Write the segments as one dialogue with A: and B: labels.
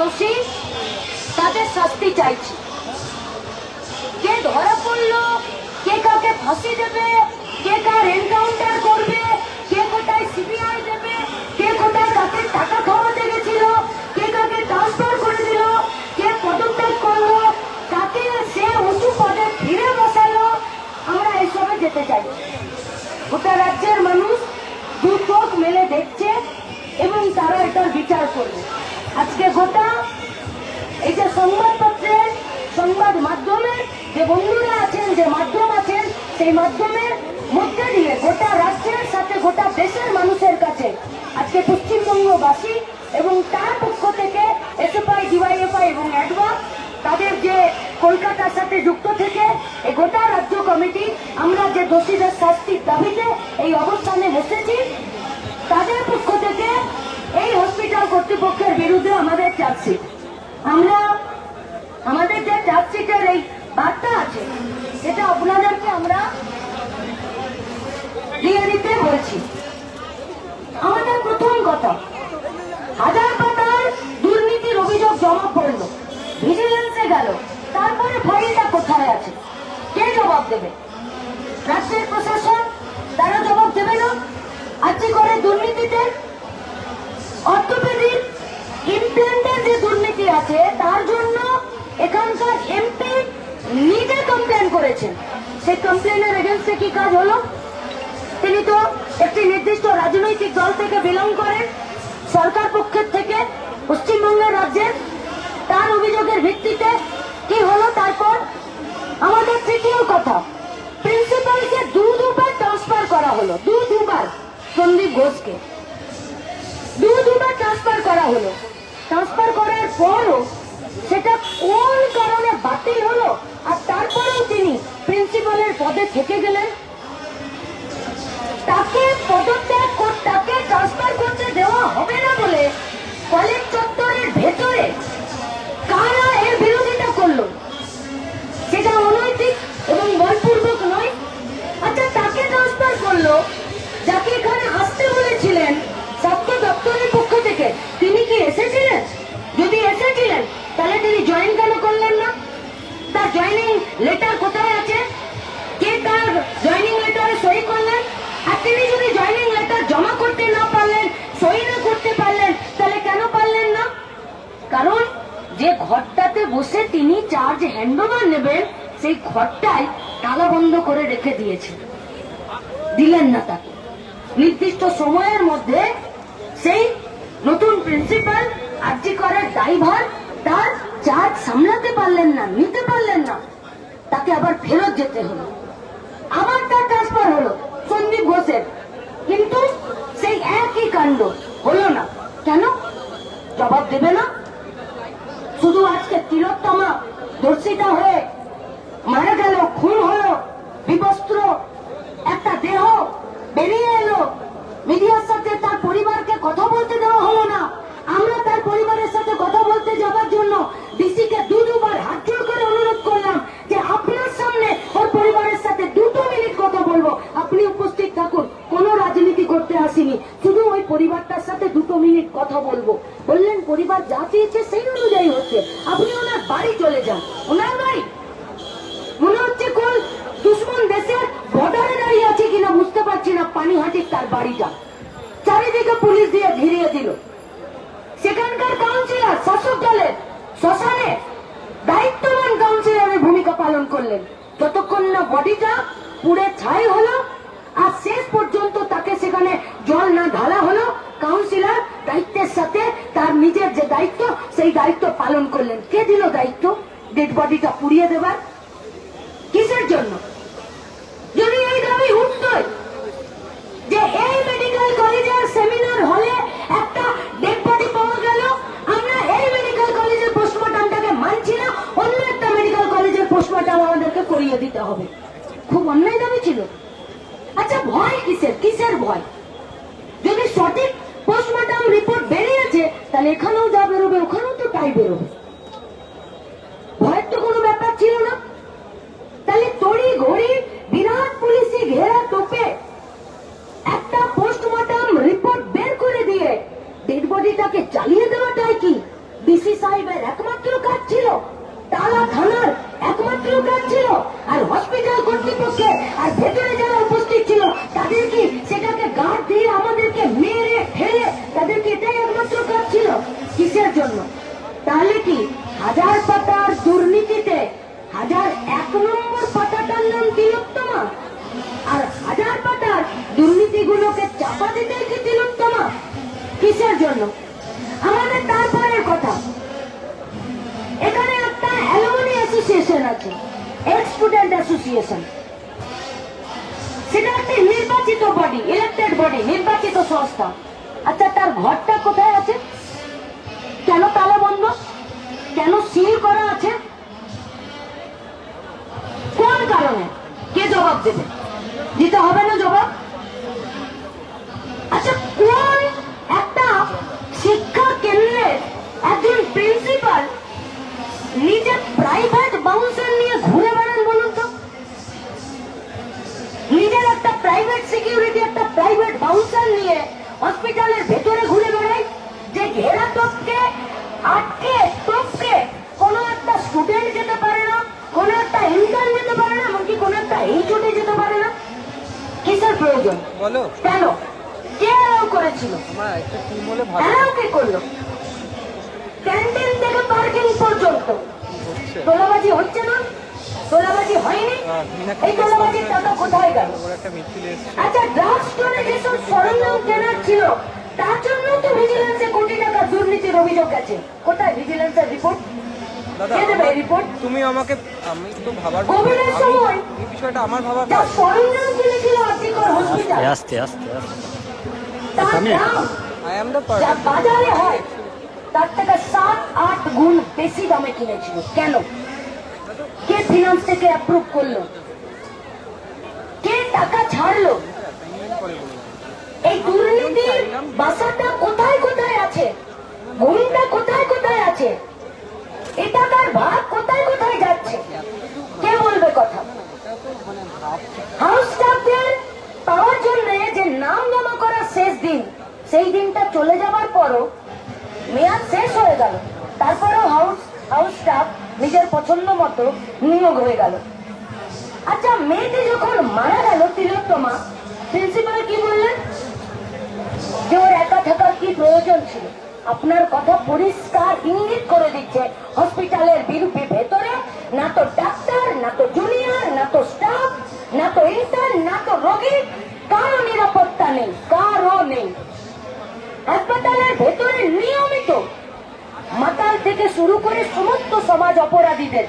A: দোষী তাদের শাস্তি চাইছি। কে ধরা পড়ল, কে কাকে ফাঁসি দেবে, কে কার এনকাউন্টার করবে, কে কোথায় সিবিআই দেবে, কে কোথায় কাকে টাকা খাওয়াতে গেছিল, কে কাকে ট্রান্সফার করে দিল কে পদত্যাগ করল, কাকে সে উঁচু পদে ফিরে বসালো, আমরা এসবে যেতে চাই। গোটা রাজ্যের মানুষ দু মেলে দেখছে এবং তারা এটার বিচার করবে। আজকে গোটা এই যে সংবাদপত্রের সংবাদ মাধ্যমে যে বন্ধুরা আছেন, যে মাধ্যম আছেন, সেই মাধ্যমের মধ্যে দিয়ে গোটা রাজ্যের সাথে, গোটা দেশের মানুষের কাছে আজকে পশ্চিমবঙ্গবাসী এবং তার পক্ষ থেকে এসএফআই ডিওয়াইএফআই এবং অ্যাডভা তাদের যে কলকাতার সাথে যুক্ত থেকে এই গোটা রাজ্য কমিটি, আমরা যে দোষীদের শাস্তির দাবিতে এই অবস্থানে বসেছি, তাদের হসপিটাল কর্তৃপক্ষের বিরুদ্ধে আমাদের চার্জশিট আমরা আমাদের যে চার্জশিটের এই বার্তা আছে, সেটা আপনাদেরকে আমরা দিয়ে দিতে বলছি। আমাদের প্রথম কথা, হাজার পাতার দুর্নীতির অভিযোগ জমা পড়ল ভিজিলেন্সে গেল, তারপরে ফাইলটা কোথায় আছে? কে জবাব দেবে? রাষ্ট্রের প্রশাসন তারা জবাব দেবে না? আজকে করে দুর্নীতিতে যে দুর্নীতি আছে, তার জন্য এখানকার এমপি নিজে কমপ্লেন করেছেন। সেই কমপ্লেনের এগেন্সে কি কাজ হলো? তিনি তো একটি নির্দিষ্ট রাজনৈতিক দল থেকে বিলং করেন, সরকার পক্ষের থেকে পশ্চিমবঙ্গের রাজ্যের তার অভিযোগের ভিত্তিতে কি হলো তারপর? আমাদের তৃতীয় কথা প্রিন্সিপালকে দু দুবার ট্রান্সফার করা হলো, দু দুবার, সন্দীপ ঘোষকে। দু দুবার ট্রান্সফার করা হলো। ট্রান্সফার করার পরও সেটা কোন কারণে বাতিল হলো আর তারপরেও তিনি প্রিন্সিপালের পদে থেকে গেলেন? তাকে পদত্যাগ তাকে ট্রান্সফার করতে দেওয়া হবে না বলে কলেজ লেটার কোথায় আছে? কে তার জয়েনিং লেটারে সই করলেন? আর তিনি যদি জয়েনিং লেটার জমা করতে না পারলেন, সই না করতে পারলেন, তাহলে কেন পারলেন না? কারণ যে ঘরটাতে বসে তিনি চার্জ হ্যান্ডওভার নেবেন, সেই ঘরটাই তালা বন্ধ করে রেখে দিয়েছে দিলেন না তাকে। নির্দিষ্ট সময়ের মধ্যে সেই নতুন প্রিন্সিপাল আর্জি করার ড্রাইভার তার চার্জ সামলাতে পারলেন না, নিতে পারলেন না। তাকে আবার ফেরত যেতে হলো। আবার তার ট্রান্সফার হলো, সন্দীপ ঘোষের। কিন্তু সেই একই কাণ্ড হলো না। কেন? জবাব দেবে না? শুধু আজকে তিলোত্তমা দর্শিতা হয়ে মারা গেল, খুন হলো, বিবস্ত্র, একটা দেহ বেরিয়ে এলো। মিডিয়ার সাথে তার পরিবারকে কথা বলতে দেওয়া হলো না। আমরা তার পরিবারের সাথে কথা বলতে যাবার জন্য ডিসিকে দু দুবার হাত জোড় করে অনুরোধ করলাম যে আপনার সামনে ওর পরিবারের সাথে দুটো মিনিট কথা বলব আপনি উপস্থিত থাকুন কোনো রাজনীতি করতে আসিনি শুধু ওই পরিবারটার সাথে দুটো মিনিট কথা বলব। বললেন, পরিবার যা চেয়েছে সেই অনুযায়ী হচ্ছে। আপনি ওনার বাড়ি চলে যান। ওনার বাড়ি? মনে হচ্ছে কোন দুশ্মন দেশের বর্ডারে দাঁড়িয়ে আছে কিনা বুঝতে পারছি না। পানিহাটির তার বাড়িটা। চারিদিকে পুলিশ দিয়ে ঘিরিয়ে দিল। সেখানকার কাউন্সিলর শাসক দলের শ্মশানে দায়িত্ববান কাউন্সিলরের ভূমিকা পালন করলেন। যতক্ষণ না বডিটা পুড়ে ছাই হলো আর শেষ পর্যন্ত তাকে সেখানে জল না ঢালা হলো কাউন্সিলর দায়িত্বের সাথে তার নিজের যে দায়িত্ব, সেই দায়িত্ব পালন করলেন। কে দিল দায়িত্ব? ডেড বডিটা পুড়িয়ে দেবার। কিসের জন্য? যদি এই দাবি যে এই মেডিকেল কলেজের সেমিনার হলে একটা ডেড বডি পাওয়া গেল, আমরা এই মেডিকেল কলেজের পোস্টমর্টমটাকে মানছি না, অন্য একটা মেডিকেল কলেজের পোস্টমর্টম আমাদেরকে করিয়ে দিতে হবে। খুব অন্যায় দাবি ছিল। আচ্ছা ভয় কিসের? কিসের ভয়? যদি সঠিক পোস্টমর্টম রিপোর্ট বেরিয়েছে, তাহলে এখানেও যা বেরোবে, ওখানেও তো তাই বেরোবে। ভয়ের তো কোনো ব্যাপার ছিল না। তাহলে তড়ি ঘড়ি বিরাট পুলিশি ঘেরা টোপে একটা পোস্টমর্টম রিপোর্ট বের করে দিয়ে ডেড বডিটাকে চালিয়ে দেওয়াটাই কি ডিসি সাহেবের একমাত্র কাজ ছিল? তালা থানার একমাত্র কাজ ছিল? আর হসপিটাল কর্তৃপক্ষের আর ভেতরে যারা ছিল তাদের কি সেটাকে গার্ড দিয়ে আমাদেরকে মেরে ঠেলে তাদেরকে এটাই একমাত্র কাজ ছিল কিসের জন্য? তাহলে কি হাজার পাতার দুর্নীতিতে হাজার এক নম্বর পাতাটার নাম তিলোত্তমা আর হাজার পাতার দুর্নীতিগুলোকে চাপা দিতে কি তিলোত্তমা কিসের জন্য? আমাদের তারপরের কথা। এখানে একটা অ্যালুমিনি অ্যাসোসিয়েশন আছে এক্স স্টুডেন্ট অ্যাসোসিয়েশন সেটা একটা নির্বাচিত বডি ইলেক্টেড বডি নির্বাচিত সংস্থা। আচ্ছা তার ঘরটা কোথায় আছে? কেন তালা বন্ধ? কেন সিল করা আছে? কোন কারণে? কে জবাব দেবে? দিতে হবে না জবাব? আচ্ছা কোন একটা শিক্ষা কেন্দ্রের একজন প্রিন্সিপাল নিজের প্রাইভেট বাউন্সার নিয়ে ঘুরে বেড়ান বলুন তো নিজের একটা প্রাইভেট সিকিউরিটি একটা প্রাইভেট বাউন্সার নিয়ে হসপিটালের ভেতরে ঘুরে বেড়ায় যে ঘেরা টপকে আটকে টপকে কোনো একটা স্টুডেন্ট যেতে পারে না কোনো একটা ইন্টার্ন যেতে পারে না এমনকি কোনো একটা এইচওডি যেতে পারে না কিসের প্রয়োজন?
B: বলো।
A: কেন? কে অ্যালাউ করেছিল?
B: আমার একটা টিম হলে ভালো
A: অ্যালাউ কে করল? ক্যান্টিন থেকে পার্কিং পর্যন্ত। তোলাবাজি হচ্ছে না? তোলাবাজি হয়নি?
B: হ্যাঁ,
A: এই তোলাবাজির টাকা কোথায় গেল? আচ্ছা ড্রাগ স্টোরে যেসব সরঞ্জাম কেনার ছিল তার জন্য তো ভিজিলেন্সে কোটি টাকা দুর্নীতির অভিযোগ আছে। কোথায়? ভিজিলেন্সের রিপোর্ট
B: দাদা তুমি আমাকে আমি তো ভাবার এই বিষয়টা আমার ভাবার
C: আস্তে আস্তে আস্তে।
B: আই দ্য
A: বাজারে হয় তার থেকে সাত আট গুণ বেশি দামে কিনেছিল। কেন? কে ফিনান্স থেকে অ্যাপ্রুভ করল? কে টাকা ছাড়লো? এই দুর্নীতির বাসাটা কোথায় কোথায় আছে? ঘুমটা কোথায় কোথায় আছে? এটা তার ভাগ কোথায় কোথায় যাচ্ছে? কে বলবে কথা? হাউস স্টাফদের পাওয়ার জন্য যে নাম জমা করার শেষ দিন, সেই দিনটা চলে যাওয়ার পরও মেয়াদ শেষ হয়ে গেল। তারপরেও হাউস হাউস স্টাফ নিজের পছন্দ মতো নিয়োগ হয়ে গেল। আচ্ছা মেয়েটি যখন মারা গেল তিলোত্তমা প্রিন্সিপাল কি বললেন? যে ওর একা থাকার কি প্রয়োজন ছিল? আপনার কথা পরিষ্কার ইঙ্গিত করে দিচ্ছে। হসপিটালের বিরুদ্ধে ভেতরে, না তো ডাক্তার, না তো জুনিয়র না তো স্টাফ না তো ইন্টার না তো রোগী, কারও নিরাপত্তা নেই, কারও নেই। হাসপাতালের ভেতরে নিয়মিত মাতাল থেকে শুরু করে সমস্ত সমাজ অপরাধীদের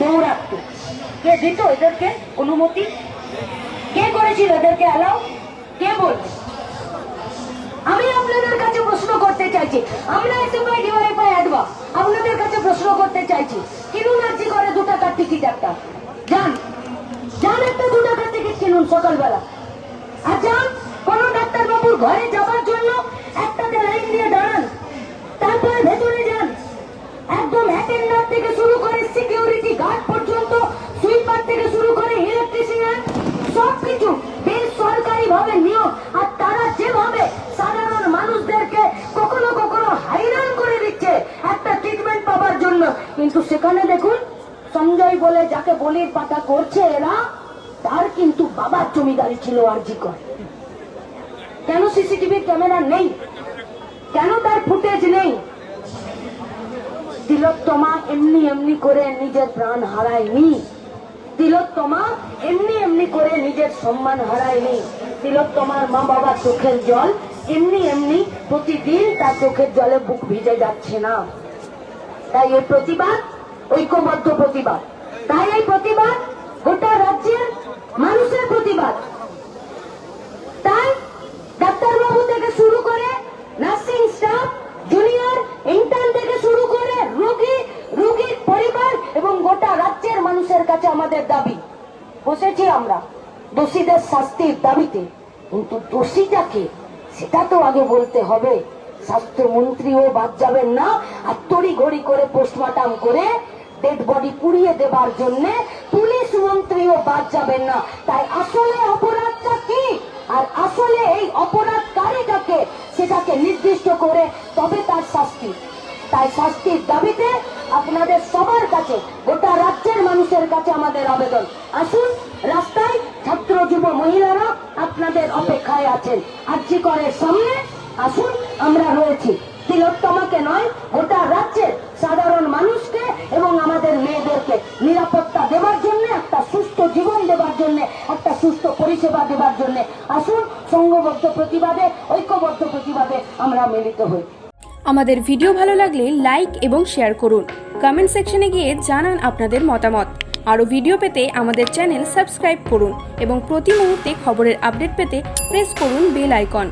A: দৌড়াত্ম কে দিত এদেরকে অনুমতি? কে করেছিল এদেরকে অ্যালাউ কে বলবে আমি আপনাদের কাছে প্রশ্ন করতে চাইছি। আমরা এসএমআই ডিওয়াইফাই অ্যাডভা আপনাদের কাছে প্রশ্ন করতে চাইছি। কিনুন আর্জি করে দু টাকার টিকিট একটা? যান। যান একটা দু টাকার টিকিট কিনুন সকালবেলা। আর যান, কোন ডাক্তারবাবুর ঘরে যাওয়ার জন্য একটাতে লাইন দিয়ে দাঁড়ান। তারপরে ভেতরে যান। একদম অ্যাটেন্ডার থেকে শুরু করে সিকিউরিটি গার্ড পর্যন্ত সুইপার থেকে শুরু করে ইলেকট্রিশিয়ান সবকিছু বেসরকারি ভাবে নিয়োগ আর তারা যেভাবে সাধারণ মানুষদেরকে কখনো কখনো হাইরান করে দিচ্ছে একটা ট্রিটমেন্ট পাওয়ার জন্য কিন্তু সেখানে দেখুন, সঞ্জয় বলে যাকে বলির পাতা করছে এরা, তার কিন্তু বাবার জমিদারি ছিল আরজি কর কেন সিসিটিভি ক্যামেরা নেই? কেন তার ফুটেজ নেই? তিলোত্তমা এমনি এমনি করে নিজের প্রাণ হারায়নি। তিলোত্তমা এমনি এমনি করে নিজের সম্মান হারায়নি। তিলোত্তমার মা বাবার চোখের জল এমনি এমনি প্রতিদিন তার চোখের জলে বুক ভিজে যাচ্ছে না। তাই এই প্রতিবাদ ঐক্যবদ্ধ প্রতিবাদ। তাই এই প্রতিবাদ গোটা রাজ্যের মানুষের প্রতিবাদ। তাই ডাক্তারবাবু থেকে শুরু করে নার্সিং স্টাফ, জুনিয়র ইন্টার্ন থেকে শুরু করে রোগী, রোগীর পরিবার এবং গোটা রাজ্যের মানুষের কাছে আমাদের দাবি। বসেছি আমরা দোষীদের শাস্তির দাবিতে। কিন্তু দোষীটাকে সেটা তো আগে বলতে হবে। স্বাস্থ্যমন্ত্রীও বাদ যাবেন না। আর তড়ি ঘড়ি করে পোস্টমার্টাম করে ডেড বডি পুড়িয়ে দেবার জন্য পুলিশ মন্ত্রীও বাদ যাবেন না। তাই আসলে অপরাধটা কি? আর আসলে এই অপরাধকারীটাকে, সেটাকে নির্দিষ্ট করে তবে তার শাস্তি। তাই শাস্তির দাবিতে আপনাদের সবার কাছে, গোটা রাজ্যের মানুষের কাছে আমাদের আবেদন। আসুন, রাস্তায় ছাত্র যুব মহিলারা আপনাদের অপেক্ষায় আছেন। আর্জি করের সামনে, আসুন, আমরা রয়েছি। তিলোত্তমাকে নয়, গোটা রাজ্যের সাধারণ মানুষকে এবং আমাদের মেয়েদেরকে নিরাপত্তা দেওয়ার জন্য, একটা সুস্থ জীবন দেওয়ার জন্য, একটা সুস্থ পরিষেবা দেওয়ার জন্য আসুন, সংঘবদ্ধ প্রতিবাদে, ঐক্যবদ্ধ প্রতিবাদে আমরা মিলিত হই।
C: আমাদের ভিডিও ভালো লাগলে লাইক এবং শেয়ার করুন। কমেন্ট সেকশনে গিয়ে জানান আপনাদের মতামত। আরও ভিডিও পেতে আমাদের চ্যানেল সাবস্ক্রাইব করুন এবং প্রতি মুহূর্তে খবরের আপডেট পেতে প্রেস করুন বেল আইকন।